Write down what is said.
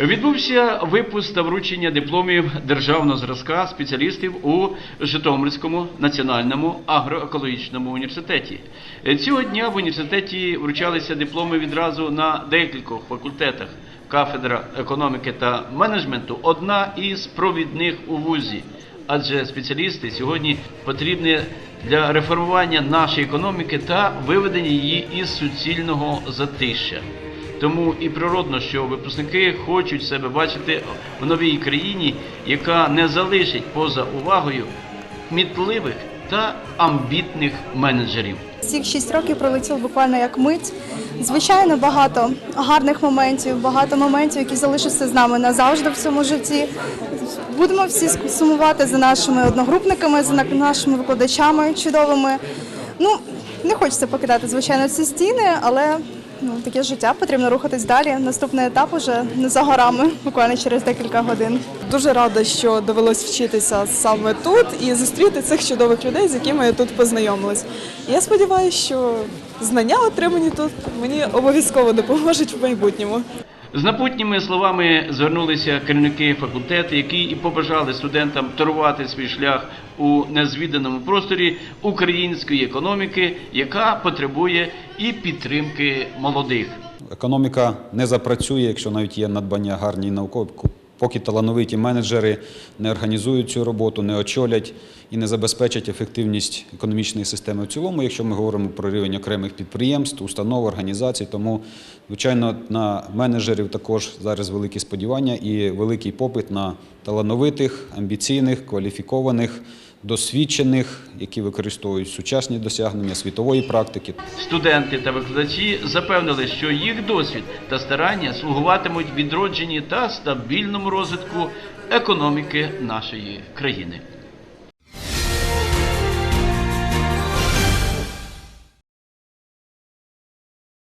Відбувся випуск та вручення дипломів державного зразка спеціалістів у Житомирському національному агроекологічному університеті. Цього дня в університеті вручалися дипломи відразу на декількох факультетах. Кафедра економіки та менеджменту одна із провідних у вузі, адже спеціалісти сьогодні потрібні для реформування нашої економіки та виведення її із суцільного затища. Тому і природно, що випускники хочуть себе бачити в новій країні, яка не залишить поза увагою кмітливих та амбітних менеджерів. Цих шість років пролетіло буквально як мить. Звичайно, багато гарних моментів, багато моментів, які залишаться з нами назавжди в цьому житті. Будемо всі сумувати за нашими одногрупниками, за нашими викладачами чудовими. Ну, не хочеться покидати, звичайно, ці стіни, але ну, таке життя, потрібно рухатись далі. Наступний етап уже не за горами, буквально через декілька годин. Дуже рада, що довелось вчитися саме тут і зустріти цих чудових людей, з якими я тут познайомилась. Я сподіваюся, що знання, отримані тут, мені обов'язково допоможуть в майбутньому. З напутніми словами звернулися керівники факультету, які і побажали студентам торувати свій шлях у незвіданому просторі української економіки, яка потребує і підтримки молодих. Економіка не запрацює, якщо навіть є надбання гарні наукові, поки талановиті менеджери не організують цю роботу, не очолять і не забезпечать ефективність економічної системи в цілому, якщо ми говоримо про рівень окремих підприємств, установ, організацій. Тому, звичайно, на менеджерів також зараз великі сподівання і великий попит на талановитих, амбіційних, кваліфікованих. Досвідчених, які використовують сучасні досягнення світової практики, Студенти та викладачі запевнили, що їх досвід та старання слугуватимуть відродженні та стабільному розвитку економіки нашої країни.